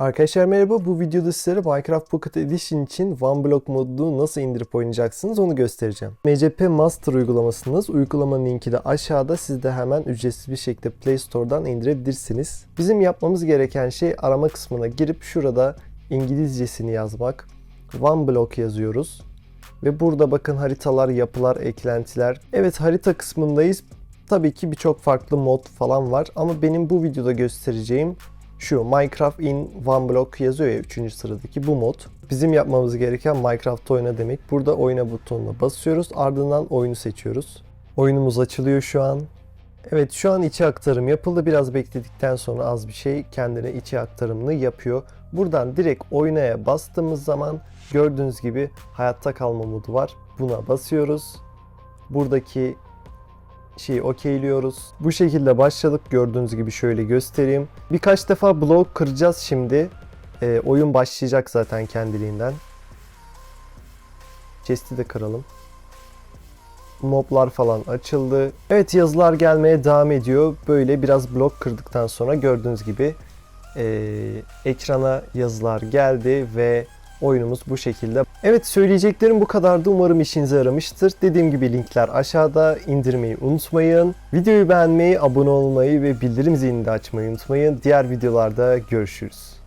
Arkadaşlar merhaba. Bu videoda sizlere Minecraft Pocket Edition için OneBlock modunu nasıl indirip oynayacaksınız onu göstereceğim. MCP Master uygulamasınız. Uygulamanın linki de aşağıda. Siz de hemen ücretsiz bir şekilde Play Store'dan indirebilirsiniz. Bizim yapmamız gereken şey arama kısmına girip şurada İngilizcesini yazmak. OneBlock yazıyoruz. Ve burada bakın haritalar, yapılar, eklentiler. Evet harita kısmındayız. Tabii ki birçok farklı mod falan var ama benim bu videoda göstereceğim şu Minecraft in one block yazıyor ya 3. sıradaki bu mod. Bizim yapmamız gereken Minecraft oyna demek. Burada oyna butonuna basıyoruz. Ardından oyunu seçiyoruz. Oyunumuz açılıyor şu an. Evet şu an içi aktarım yapıldı. Biraz bekledikten sonra az bir şey kendine içi aktarımını yapıyor. Buradan direkt oynaya bastığımız zaman gördüğünüz gibi hayatta kalma modu var. Buna basıyoruz. Buradaki şeyi okeyliyoruz. Bu şekilde başladık. Gördüğünüz gibi şöyle göstereyim. Birkaç defa blok kıracağız şimdi. Ee, oyun başlayacak zaten kendiliğinden. Chest'i de kıralım. Moblar falan açıldı. Evet yazılar gelmeye devam ediyor. Böyle biraz blok kırdıktan sonra gördüğünüz gibi ee, ekrana yazılar geldi ve oyunumuz bu şekilde. Evet söyleyeceklerim bu kadardı. Umarım işinize yaramıştır. Dediğim gibi linkler aşağıda. indirmeyi unutmayın. Videoyu beğenmeyi, abone olmayı ve bildirim zilini de açmayı unutmayın. Diğer videolarda görüşürüz.